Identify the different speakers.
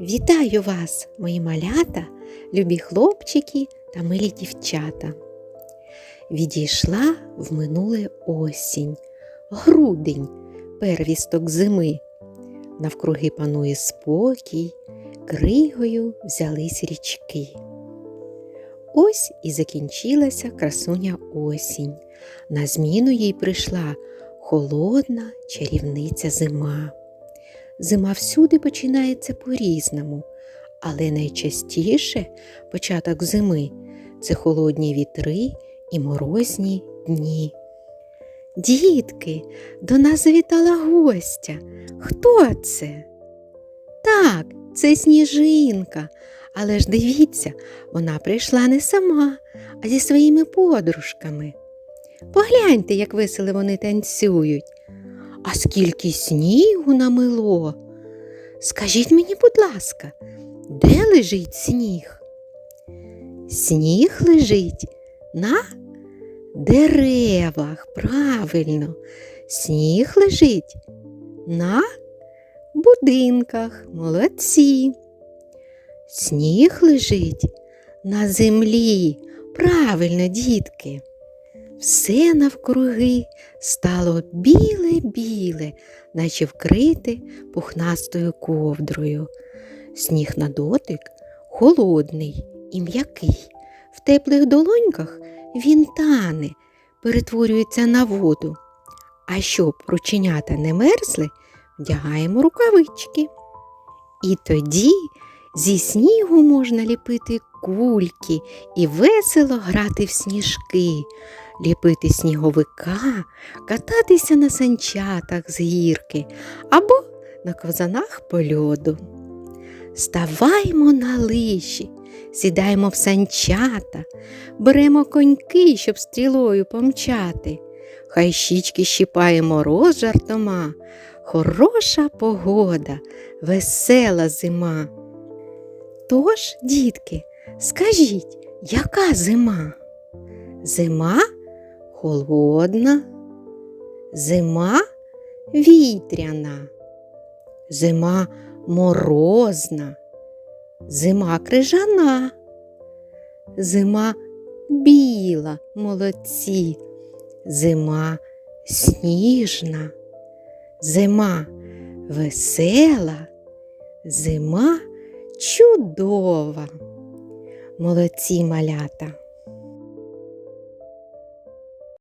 Speaker 1: Вітаю вас, мої малята, любі хлопчики та милі дівчата. Відійшла в минуле осінь, грудень, первісток зими. Навкруги панує спокій, кригою взялись річки. Ось і закінчилася красуня осінь. На зміну їй прийшла холодна чарівниця зима. Зима всюди починається по-різному, але найчастіше початок зими це холодні вітри і морозні дні. Дітки, до нас завітала гостя. Хто це? Так, це сніжинка. Але ж дивіться, вона прийшла не сама, а зі своїми подружками. Погляньте, як весело вони танцюють. А скільки снігу намило? Скажіть мені, будь ласка, де лежить сніг? Сніг лежить на деревах, правильно. Сніг лежить на будинках, молодці. Сніг лежить на землі, правильно, дітки. Все навкруги стало біле-біле, наче вкрите пухнастою ковдрою. Сніг на дотик холодний і м'який. В теплих долоньках він тане, перетворюється на воду. А щоб рученята не мерзли, вдягаємо рукавички. І тоді зі снігу можна ліпити кульки і весело грати в сніжки ліпити сніговика, кататися на санчатах з гірки або на ковзанах по льоду. Ставаймо на лиші, сідаємо в санчата, беремо коньки, щоб стрілою помчати. Хай щічки щіпаємо роз жартома, хороша погода, весела зима. Тож, дітки, скажіть, яка зима? Зима холодна, зима вітряна, зима морозна, зима крижана, зима біла, молодці, зима сніжна, зима весела, зима чудова. Молодці малята.